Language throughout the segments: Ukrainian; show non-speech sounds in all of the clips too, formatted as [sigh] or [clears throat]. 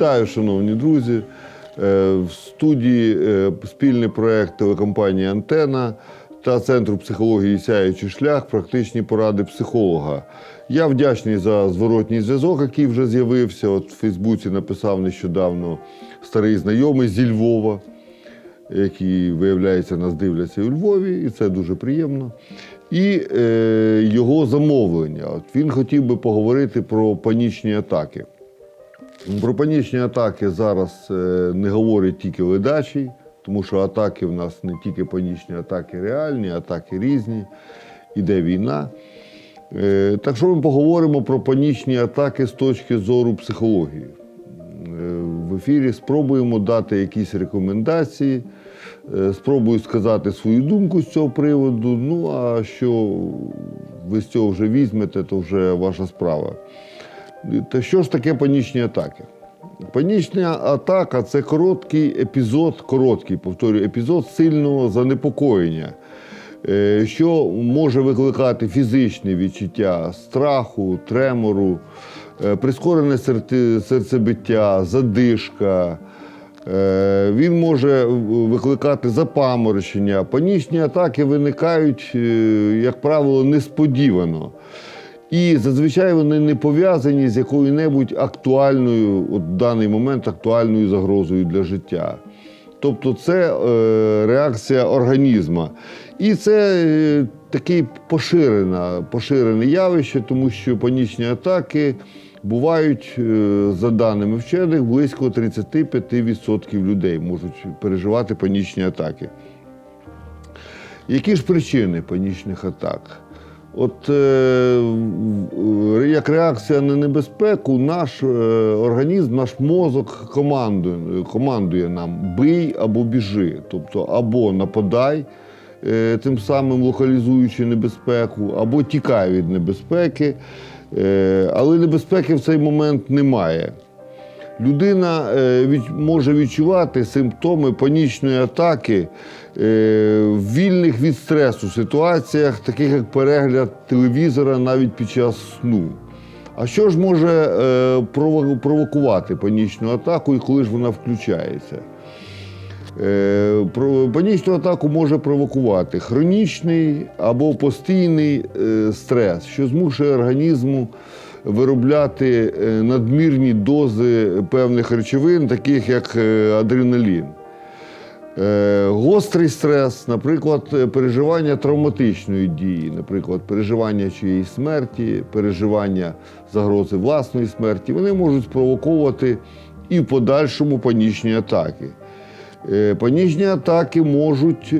Вітаю, шановні друзі. Е, В студії е, спільний проект телекомпанії Антена та Центру психології Сяючий шлях практичні поради психолога. Я вдячний за зворотній зв'язок, який вже з'явився. От в Фейсбуці написав нещодавно старий знайомий зі Львова, які, виявляється, нас дивляться у Львові, і це дуже приємно. І е, його замовлення. От він хотів би поговорити про панічні атаки. Про панічні атаки зараз е, не говорить тільки ледачий, тому що атаки в нас не тільки панічні атаки реальні, атаки різні, іде війна. Е, Так що ми поговоримо про панічні атаки з точки зору психології. Е, В ефірі спробуємо дати якісь рекомендації, спробую сказати свою думку з цього приводу. Ну а що ви з цього вже візьмете, то вже ваша справа. Та що ж таке панічні атаки? Панічна атака це короткий епізод, короткий, повторюю, епізод сильного занепокоєння, е, що може викликати фізичне відчуття страху, тремору, е, прискорене серцебиття, задишка. Е, Він може викликати запаморочення. Панічні атаки виникають, як правило, несподівано. І зазвичай вони не пов'язані з якою-небудь актуальною, от в даний момент актуальною загрозою для життя. Тобто це е, реакція організму. І це е, таке поширене, поширене явище, тому що панічні атаки бувають, е, за даними вчених, близько 35% людей можуть переживати панічні атаки. Які ж причини панічних атак? От е, як реакція на небезпеку, наш е, організм, наш мозок командує, командує нам бий або біжи. Тобто або нападай, е, тим самим локалізуючи небезпеку, або тікай від небезпеки. Е, але небезпеки в цей момент немає. Людина е, може відчувати симптоми панічної атаки е, в вільних від стресу ситуаціях, таких як перегляд телевізора навіть під час сну. А що ж може е, провокувати панічну атаку і коли ж вона включається? Е, Панічну атаку може провокувати хронічний або постійний е, стрес, що змушує організму виробляти е, надмірні дози певних речовин, таких як е, адреналін. Е, Гострий стрес, наприклад, переживання травматичної дії, наприклад, переживання чиєїсь смерті, переживання загрози власної смерті, вони можуть спровоковувати і в подальшому панічні атаки. Панічні атаки можуть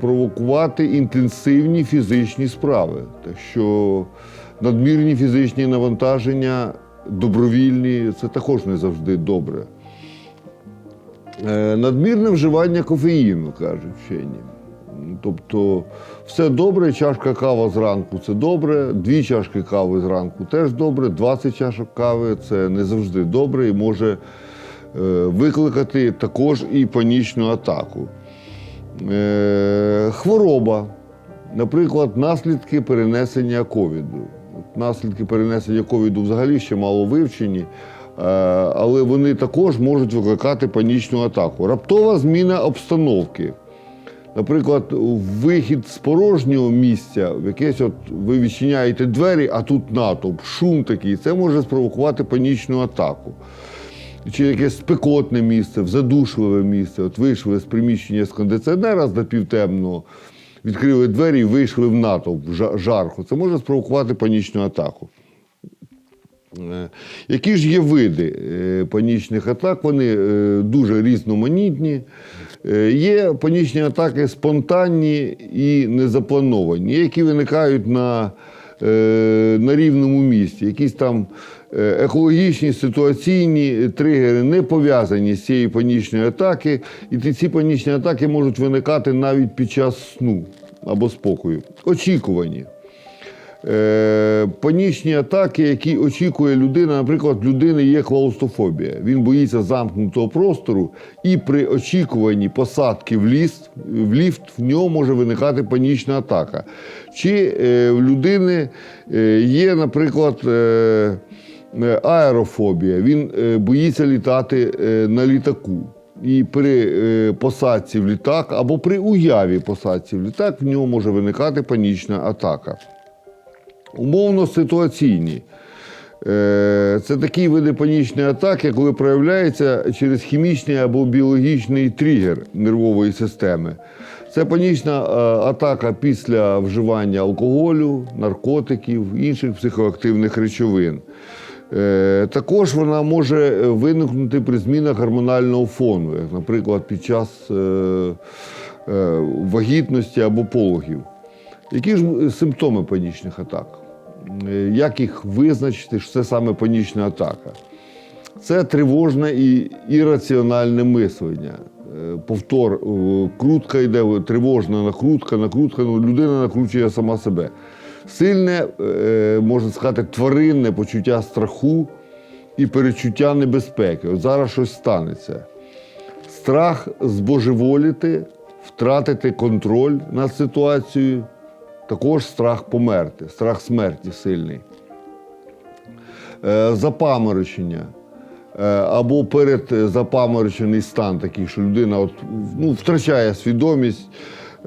провокувати інтенсивні фізичні справи. Так що надмірні фізичні навантаження, добровільні, це також не завжди добре. Е, Надмірне вживання кофеїну, кажуть вчені. Тобто, все добре, чашка кави зранку це добре, дві чашки кави зранку теж добре, 20 чашок кави це не завжди добре і може е, викликати також і панічну атаку. Е, Хвороба, наприклад, наслідки перенесення ковіду. Наслідки перенесення ковіду взагалі ще мало вивчені, е, але вони також можуть викликати панічну атаку. Раптова зміна обстановки. Наприклад, вихід з порожнього місця, в якесь от ви відчиняєте двері, а тут натовп, шум такий, це може спровокувати панічну атаку. Чи якесь спекотне місце, задушливе місце. От вийшли з приміщення з кондиціонера з напівтемного, відкрили двері і вийшли в натовп жа- жарко. Це може спровокувати панічну атаку. Е, Які ж є види е, панічних атак? Вони е, дуже різноманітні. Є панічні атаки спонтанні і незаплановані, які виникають на, на рівному місці. Якісь там е, екологічні, ситуаційні тригери не пов'язані з цією панічною атаки, і ці панічні атаки можуть виникати навіть під час сну або спокою. Очікувані. Е, панічні атаки, які очікує людина, наприклад, людини є клаустрофобія. Він боїться замкнутого простору, і при очікуванні посадки в ліфт, в ліфт в нього може виникати панічна атака. Чи е, в людини е, є, наприклад, е, е, аерофобія. Він е, боїться літати е, на літаку. І при е, посадці в літак або при уяві посадці в літак в нього може виникати панічна атака. Умовно ситуаційні. Е, Це такі види панічної атаки, коли проявляється через хімічний або біологічний тригер нервової системи. Це панічна е, атака після вживання алкоголю, наркотиків, інших психоактивних речовин. Е, Також вона може виникнути при змінах гормонального фону, як, наприклад, під час вагітності або пологів. Які ж симптоми панічних атак? Е, Як їх визначити, що це саме панічна атака? Це тривожне і ірраціональне мислення. Е, Повтор, е, крутка йде, тривожна накрутка, накрутка, ну, людина накручує сама себе. Сильне, можна сказати, тваринне почуття страху і перечуття небезпеки. От зараз щось станеться. Страх збожеволіти, втратити контроль над ситуацією, також страх померти, страх смерті сильний. Е, Запаморочення е, або передзапаморочений стан такий, що людина от, ну, втрачає свідомість,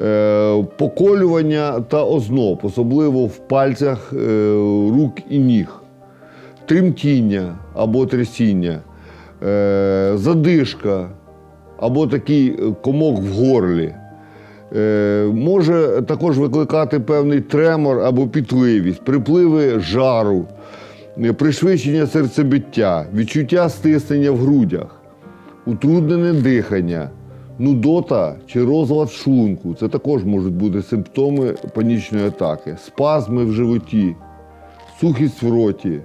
е, поколювання та озноб, особливо в пальцях рук і ніг, тремтіння або трясіння, задишка або такий комок в горлі. Е, може також викликати певний тремор або пітливість, припливи жару, е, пришвидшення серцебиття, відчуття стиснення в грудях, утруднене дихання, нудота чи розлад шлунку. Це також можуть бути симптоми панічної атаки, спазми в животі, сухість в роті,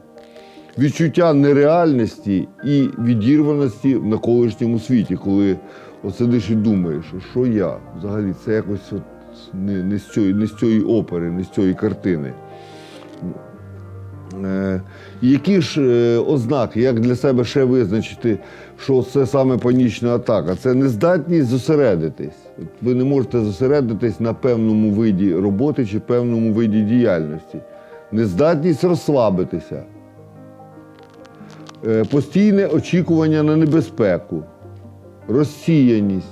відчуття нереальності і відірваності в навколишньому світі, коли от сидиш і думаєш, що, я взагалі це якось от не, не, з цієї, не з цієї опери, не з цієї картини. Е, які ж е, ознаки, як для себе ще визначити, що це саме панічна атака? Це нездатність зосередитись. От Ви не можете зосередитись на певному виді роботи чи певному виді діяльності. Нездатність розслабитися. Е, Постійне очікування на небезпеку, розсіяність,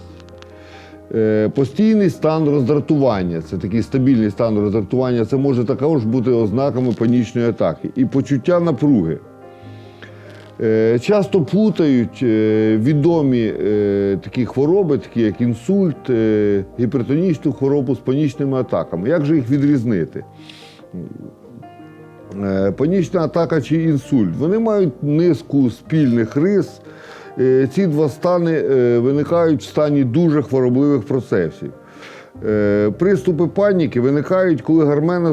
Е, постійний стан роздратування, це такий стабільний стан роздратування, це може також бути ознаками панічної атаки. І почуття напруги. Е, Часто плутають е, відомі такі хвороби, такі як інсульт, гіпертонічну хворобу з панічними атаками. Як же їх відрізнити? Панічна атака чи інсульт. Вони мають низку спільних рис. Е, Ці два стани е, виникають в стані дуже хворобливих процесів. Е, Приступи паніки виникають, коли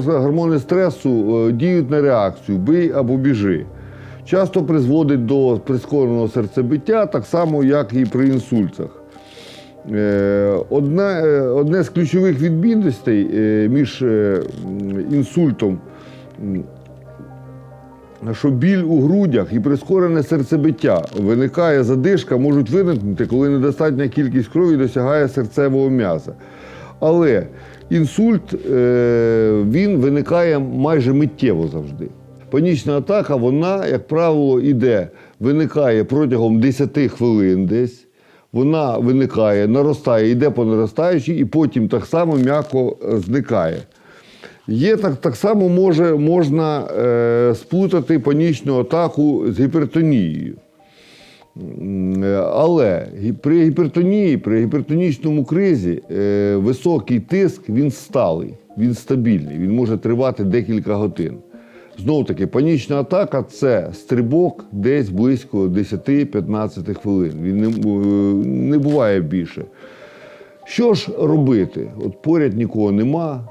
гормони, стресу діють на реакцію бий або біжи. Часто призводить до прискореного серцебиття, так само, як і при інсультах. Одне, одне з ключових відмінностей між інсультом що біль у грудях і прискорене серцебиття виникає задишка, можуть виникнути, коли недостатня кількість крові досягає серцевого м'яза. Але інсульт е, він виникає майже миттєво завжди. Панічна атака, вона, як правило, іде, виникає протягом 10 хвилин десь. Вона виникає, наростає, йде по наростаючій, і потім так само м'яко зникає. Є так, так само може, можна е, сплутати панічну атаку з гіпертонією. Е, Але при гіпертонії, при гіпертонічному кризі е, високий тиск він сталий, він стабільний, він може тривати декілька годин. Знову таки, панічна атака це стрибок десь близько 10-15 хвилин. Він не, е, не буває більше. Що ж робити? От поряд нікого нема,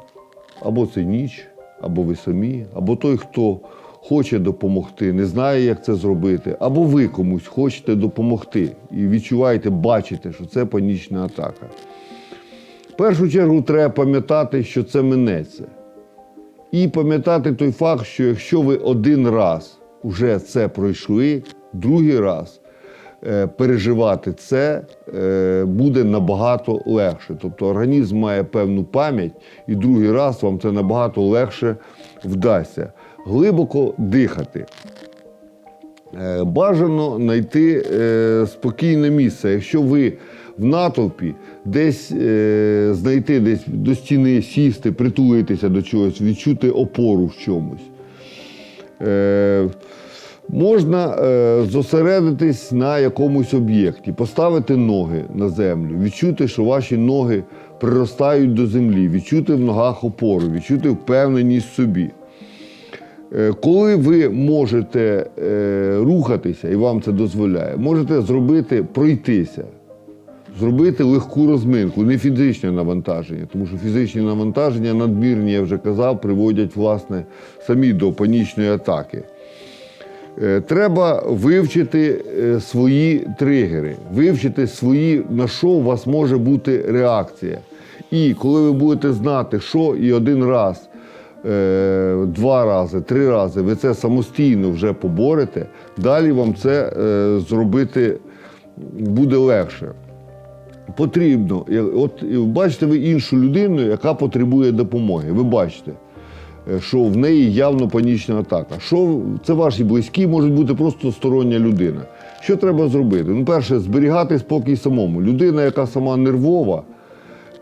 або це ніч, або ви самі, або той, хто хоче допомогти, не знає, як це зробити, або ви комусь хочете допомогти і відчуваєте, бачите, що це панічна атака. В першу чергу треба пам'ятати, що це минеться. І пам'ятати той факт, що якщо ви один раз вже це пройшли, другий раз переживати це е, буде набагато легше. Тобто організм має певну пам'ять, і другий раз вам це набагато легше вдасться. Глибоко дихати. Е, Бажано знайти е, спокійне місце. Якщо ви в натовпі, десь е, знайти десь до стіни, сісти, притулитися до чогось, відчути опору в чомусь. Можна е, зосередитись на якомусь об'єкті, поставити ноги на землю, відчути, що ваші ноги приростають до землі, відчути в ногах опору, відчути впевненість в собі. Е, Коли ви можете е, рухатися і вам це дозволяє, можете зробити пройтися, зробити легку розминку, не фізичне навантаження, тому що фізичні навантаження надмірні, я вже казав, приводять власне самі до панічної атаки. Е, Треба вивчити е, свої тригери, вивчити свої, на що у вас може бути реакція. І коли ви будете знати, що і один раз, е, два рази, три рази ви це самостійно вже поборете, далі вам це зробити буде легше. Потрібно, от бачите ви іншу людину, яка потребує допомоги. Ви бачите, що в неї явно панічна атака. Що це ваші близькі, можуть бути просто стороння людина. Що треба зробити? Ну, перше, зберігати спокій самому. Людина, яка сама нервова,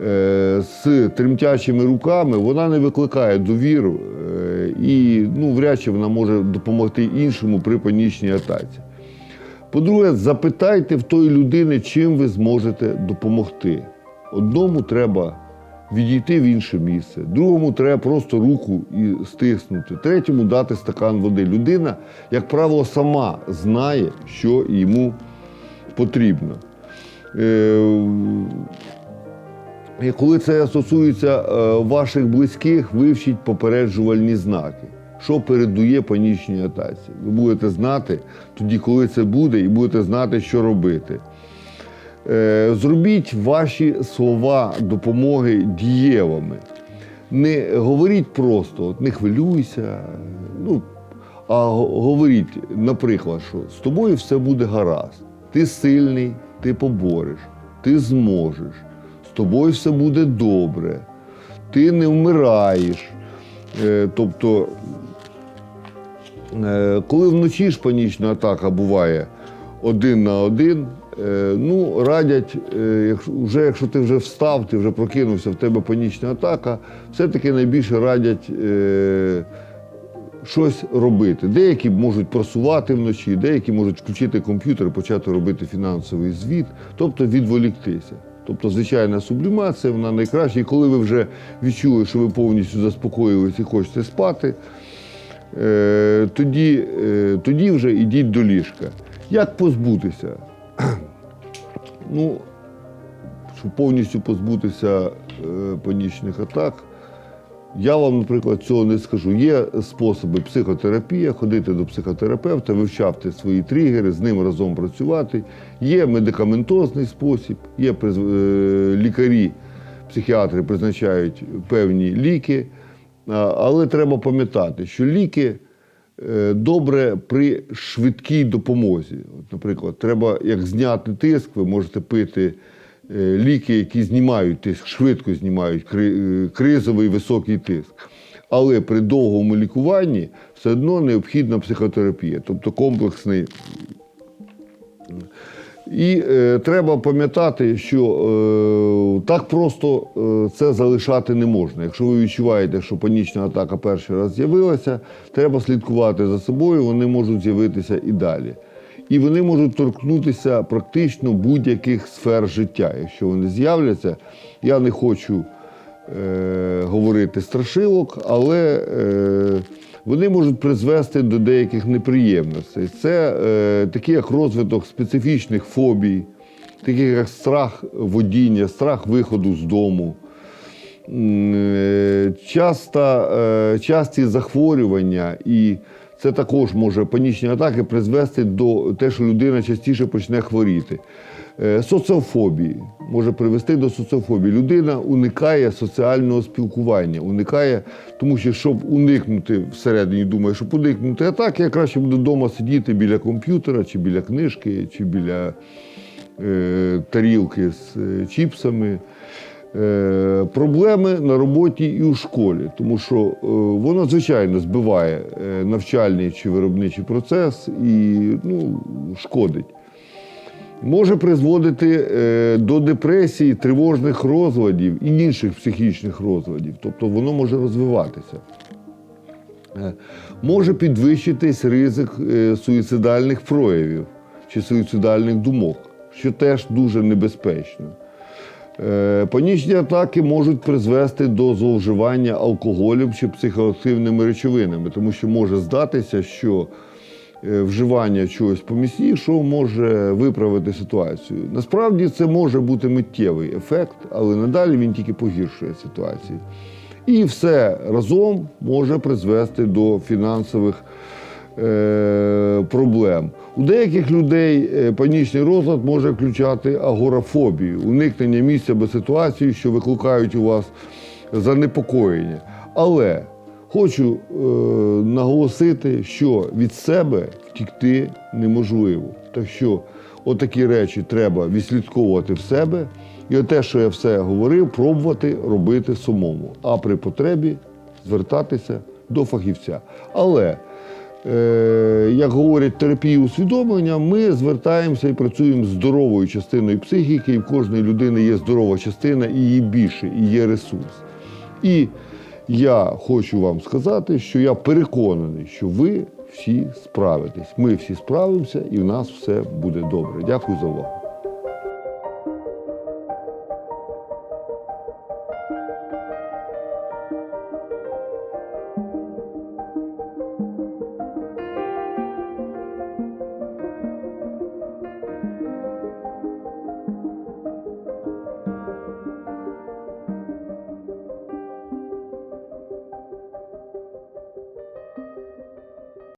е, з тремтячими руками, вона не викликає довіру е, і ну, вряд чи вона може допомогти іншому при панічній атаці. По-друге, запитайте в тої людини, чим ви зможете допомогти. Одному треба відійти в інше місце, другому треба просто руку і стиснути, третьому дати стакан води. Людина, як правило, сама знає, що йому потрібно. Е, і коли це стосується е, ваших близьких, вивчіть попереджувальні знаки, що передує панічній атаці. Ви будете знати тоді, коли це буде, і будете знати, що робити. Е, Зробіть ваші слова допомоги дієвими. Не говоріть просто, не хвилюйся. Ну, а говоріть, наприклад, що з тобою все буде гаразд. Ти сильний, ти побореш, ти зможеш, з тобою все буде добре, ти не вмираєш. Е, Тобто, е, коли вночі ж панічна атака буває один на один, ну, радять, е, вже, якщо ти вже встав, ти вже прокинувся, в тебе панічна атака, все-таки найбільше радять. е, щось робити. Деякі можуть просувати вночі, деякі можуть включити комп'ютер і почати робити фінансовий звіт, тобто відволіктися. Тобто, звичайна сублімація, вона найкраща. І коли ви вже відчули, що ви повністю заспокоїлись і хочете спати, е, тоді, е, тоді вже йдіть до ліжка. Як позбутися? [clears throat] ну, щоб повністю позбутися е, панічних атак, я вам, наприклад, цього не скажу. Є способи психотерапія, ходити до психотерапевта, вивчати свої тригери, з ним разом працювати. Є медикаментозний спосіб, є е, лікарі, психіатри призначають певні ліки. Але треба пам'ятати, що ліки добре при швидкій допомозі. От, наприклад, треба як зняти тиск, ви можете пити е, ліки, які знімають тиск, швидко знімають е, кризовий високий тиск. Але при довгому лікуванні все одно необхідна психотерапія, тобто комплексний і е, треба пам'ятати, що е, так просто е, це залишати не можна. Якщо ви відчуваєте, що панічна атака перший раз з'явилася, треба слідкувати за собою, вони можуть з'явитися і далі. І вони можуть торкнутися практично будь-яких сфер життя. Якщо вони з'являться, я не хочу е, говорити страшилок, але е, вони можуть призвести до деяких неприємностей. Це е, такі як розвиток специфічних фобій, таких як страх водіння, страх виходу з дому. Е, Часто, е, часті захворювання, і це також може панічні атаки призвести до те, що людина частіше почне хворіти. Е, Соціофобії може привести до соціофобії. Людина уникає соціального спілкування, уникає, тому що щоб уникнути всередині, думає, щоб уникнути атаки, я краще буду вдома сидіти біля комп'ютера, чи біля книжки, чи біля е, тарілки з е, чіпсами. е, проблеми на роботі і у школі, тому що е, воно, звичайно, збиває е, навчальний чи виробничий процес і ну, шкодить. Може призводити е, до депресії, тривожних розладів і інших психічних розладів. Тобто воно може розвиватися. Е, Може підвищитись ризик е, суїцидальних проявів чи суїцидальних думок, що теж дуже небезпечно. Панічні атаки можуть призвести до зловживання алкоголем чи психоактивними речовинами, тому що може здатися, що вживання чогось поміснішого може виправити ситуацію. Насправді це може бути миттєвий ефект, але надалі він тільки погіршує ситуацію. І все разом може призвести до фінансових е, проблем. У деяких людей е, панічний розлад може включати агорафобію, уникнення місця або ситуації, що викликають у вас занепокоєння. Але хочу е, наголосити, що від себе втікти неможливо. Так що отакі речі треба відслідковувати в себе. І те, що я все говорив, пробувати робити самому, а при потребі звертатися до фахівця. Але, е, як говорять терапії усвідомлення, ми звертаємося і працюємо з здоровою частиною психіки, і в кожної людини є здорова частина, і її більше, і є ресурс. І я хочу вам сказати, що я переконаний, що ви всі справитесь. Ми всі справимося, і в нас все буде добре. Дякую за увагу.